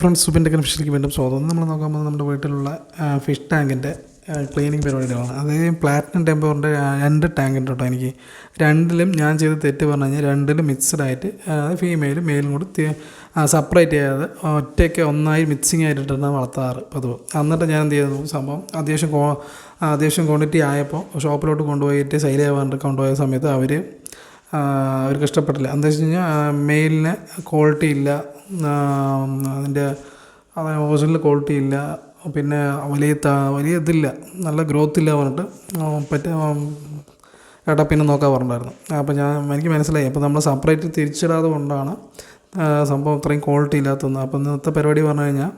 Friends സുബിന്റെ കൺഫ്യൂഷനിലേക്ക് വീണ്ടും സ്വാഗതം. നമ്മൾ നോക്കാൻ പോകുന്നത് നമ്മുടെ വീട്ടിലുള്ള ഫിഷ് ടാങ്കിന്റെ ക്ലീനിങ് പരിപാടികളാണ്. അതായത് പ്ലാറ്റിനം ടെമ്പോറിന്റെ രണ്ട് ടാങ്ക് ഉണ്ട് കേട്ടോ എനിക്ക്. രണ്ടിലും ഞാൻ ചെയ്ത തെറ്റ് പറഞ്ഞു കഴിഞ്ഞാൽ രണ്ടിലും മിക്സ്ഡ് ആയിട്ട് ഫീമെയിലും മെയിലും കൂടി സെപ്പറേറ്റ് ചെയ്യാതെ ഒറ്റയ്ക്ക് ഒന്നായി മിക്സിങ് ആയിട്ടിട്ടാണ് വളർത്താറ് പതിവ്. എന്നിട്ട് ഞാൻ എന്ത് ചെയ്തു? സംഭവം അത്യാവശ്യം അത്യാവശ്യം ക്വാണ്ടിറ്റി ആയപ്പോൾ ഷോപ്പിലോട്ട് കൊണ്ടുപോയിട്ട് സെയിൽ ചെയ്യാൻ കൊണ്ടുപോയ സമയത്ത് അവർ അവർക്ക് ഇഷ്ടപ്പെട്ടില്ല. എന്താ വെച്ച് കഴിഞ്ഞാൽ മെയിലിന് ക്വാളിറ്റി ഇല്ല. അതിന്റെ ഒറിജിനൽ ക്വാളിറ്റി ഇല്ല. പിന്നെ വലിയ ത വലിയ ഇതില്ല. നല്ല ഗ്രോത്ത് ഇല്ല പറഞ്ഞിട്ട് പറ്റ ഏട്ടാ പിന്നെ നോക്കാൻ പറഞ്ഞിട്ടുണ്ടായിരുന്നു. അപ്പോൾ ഞാൻ എനിക്ക് മനസ്സിലായി. അപ്പോൾ നമ്മൾ സെപ്പറേറ്റ് തിരിച്ചിടാതെ കൊണ്ടാണ് ആ, സംഭവം ഇത്രയും ക്വാളിറ്റി ഇല്ലാത്തത് അപ്പോൾ ഇന്നത്തെ പരിപാടി പറഞ്ഞു കഴിഞ്ഞാൽ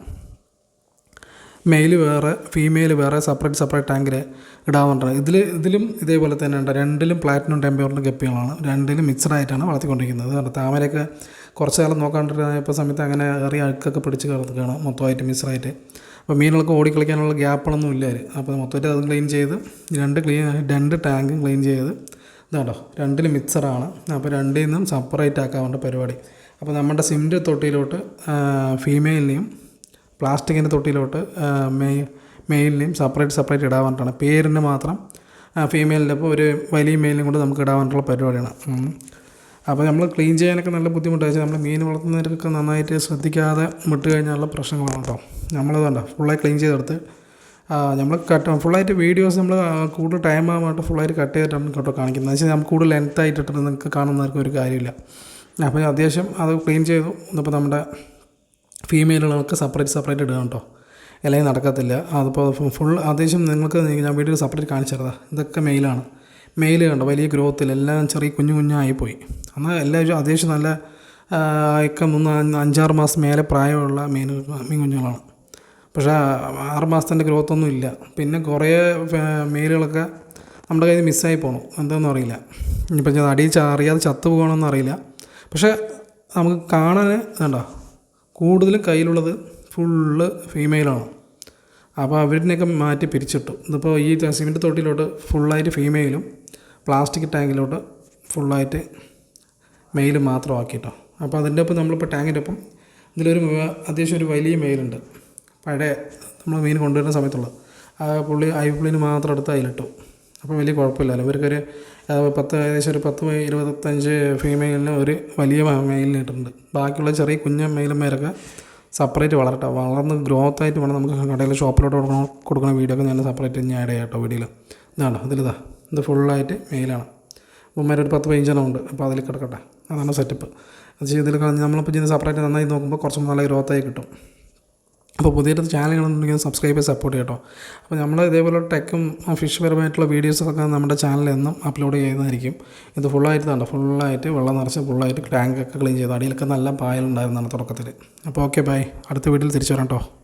മെയിൽ വേറെ ഫീമെയിൽ വേറെ സെപ്പറേറ്റ് സെപ്പറേറ്റ് ടാങ്കിൽ ഇടാവുന്നുണ്ട് ഇതിൽ ഇതിലും ഇതേപോലെ തന്നെ ഉണ്ട്. രണ്ടിലും പ്ലാറ്റിനും ടെമ്പറിന്റെ ഗപ്പികളാണ് രണ്ടിലും മിക്സഡ് ആയിട്ടാണ് വളർത്തിക്കൊണ്ടിരിക്കുന്നത്. താമരയൊക്കെ കുറച്ച് കാലം നോക്കാണ്ടിരുന്നപ്പോൾ സമയത്ത് അങ്ങനെ ഏറിയ അഴുക്കൊക്കെ പിടിച്ച് കിടക്കുകയാണ്. മൊത്തമായിട്ട് മിക്സഡായിട്ട് അപ്പോൾ മീനുകൾക്ക് ഓടിക്കളിക്കാനുള്ള ഗ്യാപ്പുകളൊന്നും ഇല്ല അപ്പോൾ മൊത്തമായിട്ട് അത് ക്ലീൻ ചെയ്ത് രണ്ട് ക്ലീൻ രണ്ട് ടാങ്കും ക്ലീൻ ചെയ്ത് ഇതാണ്ടോ രണ്ടിൽ മിക്സറാണ് അപ്പോൾ രണ്ടിൽ നിന്നും സെപ്പറേറ്റ് ആക്കാവേണ്ട പരിപാടി. അപ്പോൾ നമ്മുടെ സിമിന്റെ തൊട്ടിയിലോട്ട് ഫീമെയിലിനെയും പ്ലാസ്റ്റിക്കിന്റെ തൊട്ടിയിലോട്ട് മെയ് മെയിലിനെയും സെപ്പറേറ്റ് സെപ്പറേറ്റ് ഇടാൻ പേരിന് മാത്രം ഫീമെയിലിന്റെ അപ്പോൾ ഒരു വലിയ മെയിലിനും കൊണ്ട് നമുക്ക് ഇടാൻ പരിപാടിയാണ്. അപ്പോൾ നമ്മൾ ക്ലീൻ ചെയ്യാനൊക്കെ നല്ല ബുദ്ധിമുട്ടാണ്. നമ്മൾ മീൻ വളർത്തുന്നവർക്കൊക്കെ നന്നായിട്ട് ശ്രദ്ധിക്കാതെ വിട്ട് കഴിഞ്ഞാലുള്ള പ്രശ്നങ്ങളാണ് കേട്ടോ. നമ്മളിതുണ്ട ഫുള്ളായി ക്ലീൻ ചെയ്തെടുത്ത് നമ്മൾ കട്ട് ഫുള്ളായിട്ട് വീഡിയോസ് നമ്മൾ കൂടുതൽ ടൈം ആകാനായിട്ട് ഫുള്ളായിട്ട് കട്ട് ചെയ്തിട്ടാണ് കേട്ടോ കാണിക്കുന്നത്. വെച്ചാൽ നമുക്ക് കൂടുതൽ ലെങ്ത് ആയിട്ടിട്ട് നിങ്ങൾക്ക് കാണുന്നവർക്ക് ഒരു കാര്യമില്ല. അപ്പോൾ അത്യാവശ്യം അത് ക്ലീൻ ചെയ്തു. ഇന്നിപ്പോൾ നമ്മുടെ ഫീമെയിലുകളൊക്കെ സെപ്പറേറ്റ് സെപ്പറേറ്റ് ഇടുക കേട്ടോ. അല്ലെങ്കിൽ നടക്കത്തില്ല. അതിപ്പോൾ ഫുൾ അത്യാവശ്യം നിങ്ങൾക്ക് ഞാൻ വീഡിയോ സെപ്പറേറ്റ് കാണിച്ചു ഇതൊക്കെ മെയിലാണ് മെയിൽ കണ്ടോ? വലിയ ഗ്രോത്തിൽ എല്ലാം ചെറിയ കുഞ്ഞു കുഞ്ഞായിപ്പോയി എന്നാൽ എല്ലാവരും അത്യാവശ്യം നല്ല ഒക്കെ മൂന്ന് അഞ്ച് അഞ്ചാറ് മാസം മേലെ പ്രായമുള്ള മീൻ മീൻ കുഞ്ഞുങ്ങളാണ്. പക്ഷേ ആറ് മാസത്തിന്റെ ഗ്രോത്തൊന്നും ഇല്ല. പിന്നെ കുറേ മെയിലുകളൊക്കെ നമ്മുടെ കയ്യിൽ മിസ്സായി പോകണം എന്താണെന്ന് അറിയില്ല. ഇനിയിപ്പോൾ ഞാൻ അടിയിൽ അറിയാതെ ചത്തു പോകണമെന്ന് അറിയില്ല. പക്ഷേ നമുക്ക് കാണാൻ വേണ്ട കൂടുതലും കയ്യിലുള്ളത് ഫുള്ള് ഫീമെയിലാണ് അപ്പോൾ അവരിനെയൊക്കെ മാറ്റി പിരിച്ചിട്ടു. ഇതിപ്പോൾ ഈ സിമെന്റ് തൊട്ടിയിലോട്ട് ഫുള്ളായിട്ട് ഫീമെയിലും പ്ലാസ്റ്റിക് ടാങ്കിലോട്ട് ഫുള്ളായിട്ട് മെയിലും മാത്രമാക്കിയിട്ടോ. അപ്പോൾ അതിന്റെ ഒപ്പം നമ്മളിപ്പോൾ ടാങ്കിന്റെ ഒപ്പം ഇതിലൊരു അത്യാവശ്യം ഒരു വലിയ മെയിലുണ്ട് പഴയ നമ്മൾ മീൻ കൊണ്ടുവരുന്ന സമയത്തുള്ള ആ പുള്ളി ഐ പുള്ളിന് മാത്രം എടുത്ത് അതിലിട്ടു അപ്പോൾ വലിയ കുഴപ്പമില്ലല്ലോ. ഇവർക്കൊരു പത്ത് ഏകദേശം ഒരു പത്ത് ഇരുപത്തഞ്ച് ഫീമെയിലിന് ഒരു വലിയ മെയിലിന് ഇട്ടിട്ടുണ്ട് ബാക്കിയുള്ള ചെറിയ കുഞ്ഞ മെയിലന്മാരൊക്കെ സെപ്പറേറ്റ് വളരട്ടെ വളർന്ന് ഗ്രോത്ത് ആയിട്ട് വേണം നമുക്ക് കടയിൽ ഷോപ്പിലോട്ട് കൊടുക്കണം കൊടുക്കുന്ന വീഡിയോ ഒക്കെ ഞാൻ സെപ്പറേറ്റ് ഞാൻ ആഡ് ചെയ്യാം വീഡിയോയിൽ ഇതാണോ ഇതിലിതാ. ഇത് ഫുള്ളായിട്ട് മെയിലാണ് ഉമ്മമാർ ഒരു പത്ത് പതിനഞ്ചെണ്ണം ഉണ്ട്. അപ്പോൾ അതിൽ കിടക്കട്ടെ. അതാണ് സെറ്റപ്പ് അത് ഇതിൽ നമ്മളിപ്പോൾ ചെയ്യുന്ന സെപ്പറേറ്റ് നന്നായി നോക്കുമ്പോൾ കുറച്ചും നല്ല ഗ്രോത്തായി കിട്ടും. അപ്പോൾ പുതിയൊരു ചാനലുകളുണ്ടെങ്കിൽ സബ്സ്ക്രൈബ് ചെയ്ത് സപ്പോർട്ട് ചെയ്യട്ടോ. അപ്പോൾ നമ്മൾ ഇതേപോലെ ടെക്കും ഫിഷ് പരമായിട്ടുള്ള വീഡിയോസൊക്കെ നമ്മുടെ ചാനലിൽ എന്നും അപ്ലോഡ് ചെയ്യുന്നതായിരിക്കും. ഇത് ഫുള്ളായിട്ട് തന്നെ ഫുള്ളായിട്ട് വെള്ളം നിറച്ച് ഫുള്ളായിട്ട് ടാങ്കൊക്കെ ക്ലീൻ ചെയ്തു. അടിയിലൊക്കെ നല്ല പായലുണ്ടായിരുന്നതാണ് തുടക്കത്തിൽ. അപ്പോൾ ഓക്കെ ബൈ അടുത്ത വീഡിയോയിൽ തിരിച്ചു വരാം കേട്ടോ